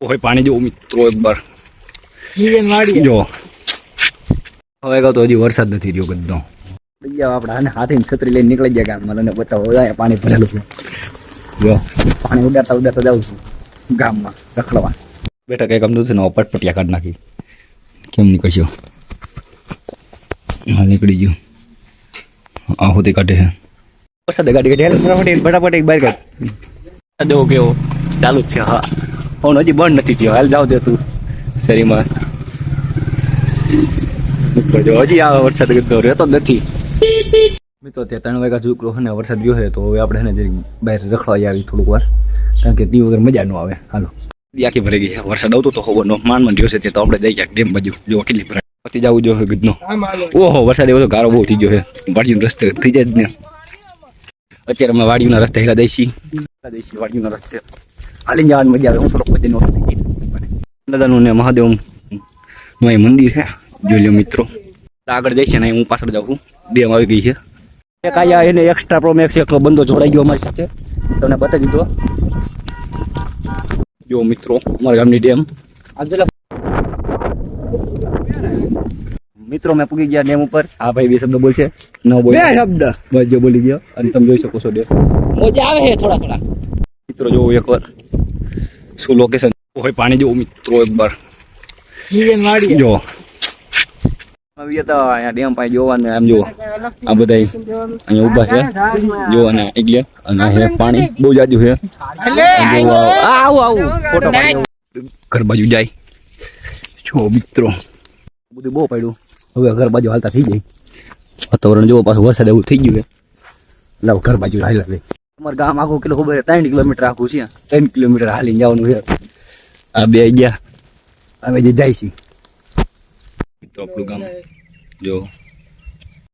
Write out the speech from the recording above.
ઓય પાણી જો મિત્રો એકવાર નીચે વાડી જો હવે કહું તો હજી વરસાદ નથી રહ્યો ગદ્દો ગયા આપણે આને હાથે છત્રી લઈને નીકળી ગયા ગામમાં. અને બતાવો અહીંયા પાણી ભરેલું છે. જો. પાણી ઉડાડતા ઉડાડતા જાઉં છું ગામમાં રખડવા. બેટા કઈ ગમતું છે ને પટપટિયા કાઢ નાખી. કેમ નીકળ્યો હા નીકળી ગયું. આ હોતી કાઢે છે. વરસાદ ગાડી કાઢી હેલો ફટાફટ ફટાફટ એક બહાર કાઢ. જો કેવો? ચાલુ જ છે હા. ફોન હજી બંધ નથી થયો. હાલ જાવ દે તું શરીરમાં હજી આ વરસાદ રહેતો જ નથી. મિત્રો ત્યાં ત્રણ વાગ્યા ઝુકરો છે ને વરસાદ ગયો છે તો હવે આપણે એને બહાર રખડવા આવી થોડુંક વાર. કારણ કે તી વગર મજા ન આવે. હાલો. આખી ભરી ગઈ વરસાદ આવતો તો ખબર નો માન મન રહ્યો છે તે તો આપણે જઈ ગયા ડેમ બાજુ. જો કેટલી ભરાય પતી જવું જો ગીધનો ઓહો વરસાદ એવો તો ગારો બહુ થઈ ગયો છે. વાડીનો રસ્તે થઈ જાય જ ને. અત્યારે અમે વાડીના રસ્તે હેલા દઈશી. દઈશી વાડીના રસ્તે. હાલી જવાની મજા આવે. હું ઓછો દાદાનું ને મહાદેવનું અહીં મંદિર છે. જોઈ લો મિત્રો. આગળ જઈશ ને હું પાછળ જાઉં છું. ડેમ આવી ગઈ છે. એક આયા એને એક્સ્ટ્રા પ્રોમેક્સ એક બંદો જોડાઈ ગયો અમારી સાથે. તમને બતાવી દીધો. જો મિત્રો અમારા ગામની ડેમ. મિત્રો મેં પૂગી ગયા ડેમ ઉપર. હા ભાઈ બે શબ્દ બોલશે. ન બોલ. બે શબ્દ. બસ જો બોલી ગયો. અને તમે જોઈ શકો છો ડેમ. મજા આવે છે થોડા થોડા. મિત્રો જોવો એકવાર. શું લોકેશન હોય પાણી જોવો મિત્રો એકવાર. જો. આવી હતા અહીંયા ડેમ પાસે જોવાનું આમ જો આ બધા અહીંયા ઊભા છે. જો અને એટલે અને અહીંયા પાણી બહુ જાજુ છે. અને જો આ- આવું. આવું ફોટો ઘર બાજુ જાય. જો મિત્રો. બધું બહુ પડ્યું. હવે ઘર બાજુ હાલતા થઈ જાય. વાતાવરણ જોવો પાછું વરસાદ એવું થઈ ગયું છે. લાવ ઘર બાજુ હાલ્યા લે અમારું ગામ આખું કેટલું ખબર ત્રણ કિલોમીટર આખું છે. ત્રણ કિલોમીટર હાલીને જવાનું છે. આ બે ગયા. અમે જે જાય છે તો આપણું ગામ, જો.